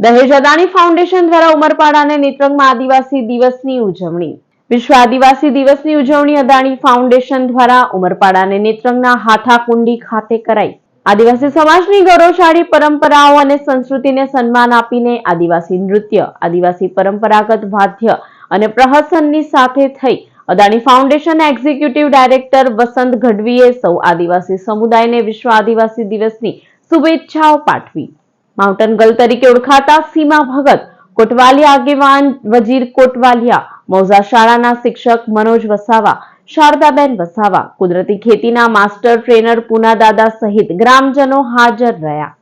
દહેજ અદાણી ફાઉન્ડેશન દ્વારા ઉમરપાડા અને નેત્રંગમાં આદિવાસી દિવસની ઉજવણી. વિશ્વ આદિવાસી દિવસની ઉજવણી અદાણી ફાઉન્ડેશન દ્વારા ઉમરપાડા અને નેત્રંગના હાથાકુંડી ખાતે કરાઈ. આદિવાસી સમાજની ગૌરવશાળી પરંપરાઓ અને સંસ્કૃતિને સન્માન આપીને આદિવાસી નૃત્ય, આદિવાસી પરંપરાગત વાદ્ય અને પ્રહસનની સાથે થઈ. Adani foundation executive director Vasant ગઢવીએ સૌ આદિવાસી સમુદાયને વિશ્વ આદિવાસી દિવસની શુભેચ્છાઓ પાઠવી. માઉન્ટન ગર્લ તરીકે ઓળખાતા સીમા ભગત કોટવાલિયા આગેવાન વજીર કોટવાલિયા મૌઝા શાળાના શિક્ષક મનોજ વસાવા, શારદાબેન વસાવા, કુદરતી ખેતીના માસ્ટર ટ્રેનર પૂના દાદા સહિત ગ્રામજનો હાજર રહ્યા.